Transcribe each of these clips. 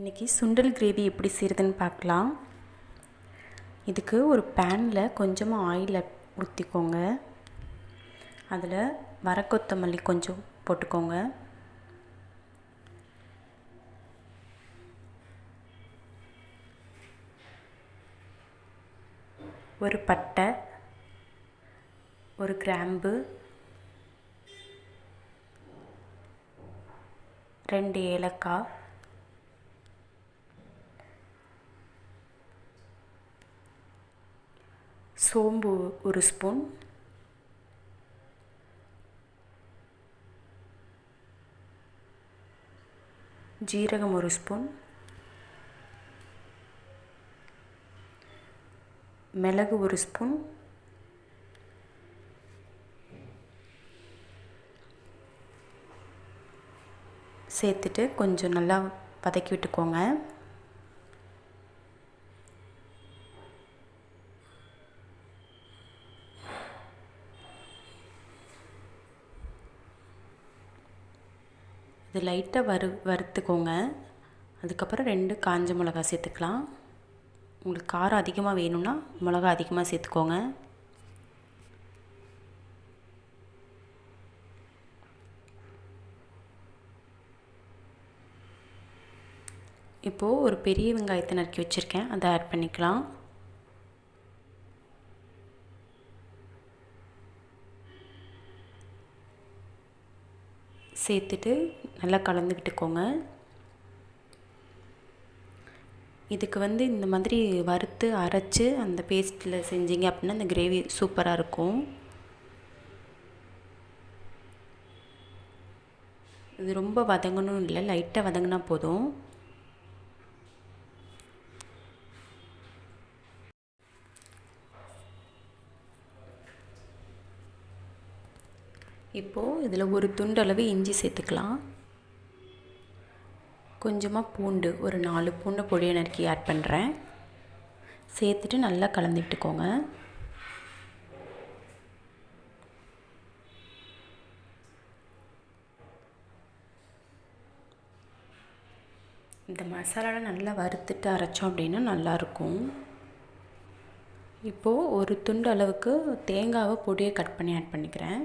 இன்றைக்கி சுண்டல் கிரேவி எப்படி செய்கிறதுன்னு பார்க்கலாம். இதுக்கு ஒரு பேனில் கொஞ்சமாக ஆயில் ஊற்றிக்கோங்க அதில் வர கொத்தமல்லி கொஞ்சம் போட்டுக்கோங்க. ஒரு பட்டை ஒரு கிராம்பு ரெண்டு ஏலக்காய் சோம்பு ஒரு ஸ்பூன். ஜீரகம் ஒரு ஸ்பூன். மிளகு ஒரு ஸ்பூன். சேர்த்துட்டு கொஞ்சம் நல்லா வதக்கி விட்டுக்கோங்க. இது லைட்டாக வறு வறுத்துக்கோங்க. அதுக்கப்புறம் ரெண்டு காஞ்ச மிளகா சேர்த்துக்கலாம். உங்களுக்கு காரம் அதிகமாக வேணும்னா மிளகா அதிகமாக சேர்த்துக்கோங்க. இப்போது ஒரு பெரிய வெங்காயத்தை நறுக்கி வச்சுருக்கேன். அதை ஆட் பண்ணிக்கலாம். சேர்த்துட்டு நல்லா கலந்துக்கிட்டுக்கோங்க. இதுக்கு வந்து இந்த மாதிரி வறுத்து அரைச்சி அந்த பேஸ்ட்டில் செஞ்சீங்க அப்படின்னா இந்த கிரேவி சூப்பராக இருக்கும். இது ரொம்ப வதங்கணும் இல்லை லைட்டாக வதங்கினா போதும். இப்போது இதில் ஒரு துண்டளவு இஞ்சி சேர்த்துக்கலாம். கொஞ்சமாக பூண்டு ஒரு நாலு பூண்டை பொடியை நறுக்கி ஆட் பண்ணுறேன் சேர்த்துட்டு நல்லா கலந்து விட்டுக்கோங்க இந்த மசாலாலாம் நல்லா வறுத்துட்டு அரைச்சோம் அப்படின்னா நல்லாயிருக்கும். இப்போது ஒரு துண்டு அளவுக்கு தேங்காவை பொடியை கட் பண்ணி ஆட் பண்ணிக்கிறேன்.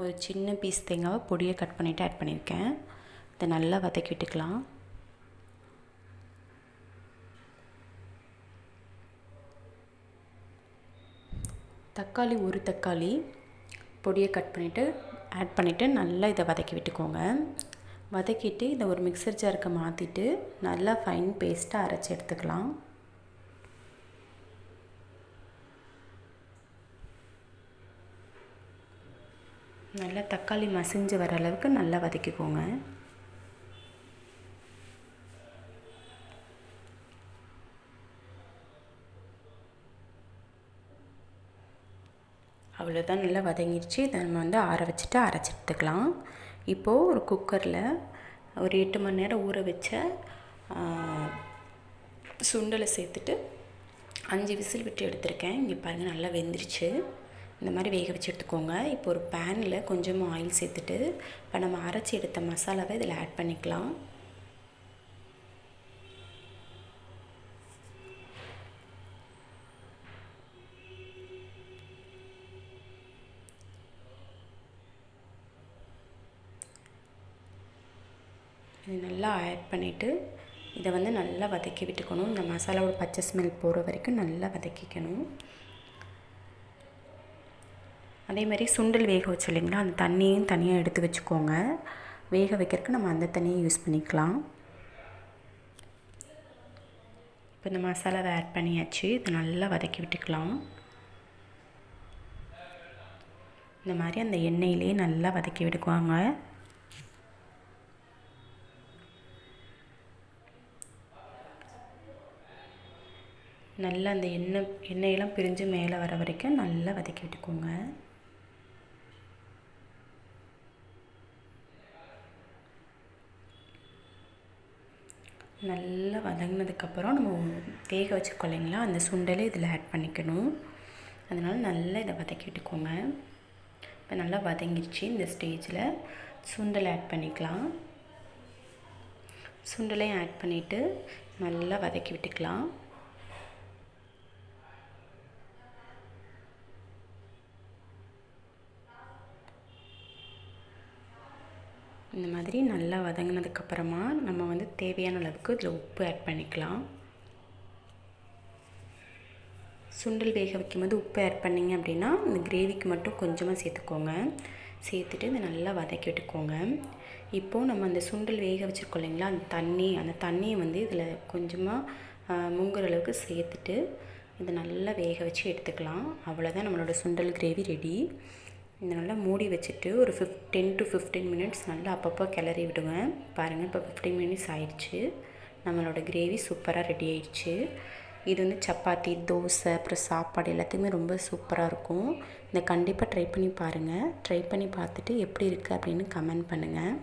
ஒரு சின்ன பீஸ் தேங்காவை பொடியை கட் பண்ணிவிட்டு ஆட் பண்ணியிருக்கேன் இதை நல்லா வதக்கி விட்டுக்கலாம். தக்காளி ஒரு தக்காளி பொடியை கட் பண்ணிவிட்டு ஆட் பண்ணிவிட்டு நல்லா இதை வதக்கி விட்டுக்கோங்க. வதக்கிட்டு இதை ஒரு மிக்சர் ஜாருக்கு மாற்றிட்டு நல்லா ஃபைன் பேஸ்ட்டாக அரைச்சி எடுத்துக்கலாம். நல்லா தக்காளி மசிஞ்சு வர அளவுக்கு நல்லா வதக்கிக்கோங்க. அவ்வளோதான் நல்லா வதங்கிடுச்சு இதை நம்ம வந்து ஆற வச்சுட்டு அரைச்சி எடுத்துக்கலாம். இப்போது ஒரு குக்கரில் ஒரு எட்டு மணி நேரம் ஊற வச்ச சுண்டலை சேர்த்துட்டு அஞ்சு விசில் விட்டு எடுத்திருக்கேன். இங்கே பாருங்கள் நல்லா வெந்துருச்சு. இந்த மாதிரி வேக வச்சு எடுத்துக்கோங்க. இப்போ ஒரு பேனில் கொஞ்சமாக ஆயில் சேர்த்துட்டு இப்போ நம்ம அரைச்சி எடுத்த மசாலாவை இதில் ஆட் பண்ணிக்கலாம். இது நல்லா ஆட் பண்ணிவிட்டு இதை வந்து நல்லா வதக்கி விட்டுக்கணும். இந்த மசாலாவோட பச்சை ஸ்மெல் போகிற வரைக்கும் நல்லா வதக்கிக்கணும். அதே மாதிரி சுண்டல் வேக வச்சு இல்லைங்களா அந்த தண்ணியும் தனியாக எடுத்து வச்சுக்கோங்க. வேக வைக்கிறதுக்கு நம்ம அந்த தண்ணியை யூஸ் பண்ணிக்கலாம். இப்போ இந்த மசாலாவை ஆட் பண்ணியாச்சு. இதை நல்லா வதக்கி விட்டுக்கலாம். இந்த மாதிரி அந்த எண்ணெயிலே நல்லா வதக்கி விடுக்குவாங்க நல்லா அந்த எண்ணெய் எண்ணெயெல்லாம் பிரிஞ்சு மேலே வர வரைக்கும் நல்லா வதக்கி விட்டுக்கோங்க. நல்லா வதங்கினதுக்கப்புறம் நம்ம வேக வச்சுருக்கோம் இல்லைங்களா அந்த சுண்டலை இதில் ஆட் பண்ணிக்கணும். அதனால் நல்லா இதை வதக்கி விட்டுக்கோங்க. இப்போ நல்லா வதங்கிடுச்சு இந்த ஸ்டேஜில் சுண்டலை ஆட் பண்ணிக்கலாம். சுண்டலையும் ஆட் பண்ணிவிட்டு நல்லா வதக்கி விட்டுக்கலாம். இந்த மாதிரி நல்லா வதங்கினதுக்கப்புறமா நம்ம வந்து தேவையான அளவுக்கு இதில் உப்பு ஆட் பண்ணிக்கலாம். சுண்டல் வேக வைக்கும்போது உப்பு ஆட் பண்ணிங்க அப்படின்னா இந்த கிரேவிக்கு மட்டும் கொஞ்சமாக சேர்த்துக்கோங்க. சேர்த்துட்டு இதை நல்லா வதக்கி விட்டுக்கோங்க. இப்போது நம்ம அந்த சுண்டல் வேக வச்சுருக்கோம் இல்லைங்களா அந்த தண்ணி அந்த தண்ணியை வந்து இதில் கொஞ்சமாக முங்குற அளவுக்கு சேர்த்துட்டு இதை நல்லா வேக வச்சு எடுத்துக்கலாம். அவ்வளோதான் நம்மளோட சுண்டல் கிரேவி ரெடி இந்த நல்லா மூடி வச்சுட்டு ஒரு ஃபிஃப் டென் டு ஃபிஃப்டீன் மினிட்ஸ் நல்லா அப்பப்போ கிளறி விடுங்க பாருங்கள் இப்போ ஃபிஃப்டீன் மினிட்ஸ் ஆயிடுச்சு. நம்மளோட கிரேவி சூப்பராக ரெடி ஆயிடுச்சு. இது வந்து சப்பாத்தி தோசை அப்புறம் சாப்பாடு எல்லாத்தையுமே ரொம்ப சூப்பராக இருக்கும். இதை கண்டிப்பாக ட்ரை பண்ணி பாருங்கள் ட்ரை பண்ணி பார்த்துட்டு எப்படி இருக்குது அப்படின்னு கமெண்ட் பண்ணுங்கள்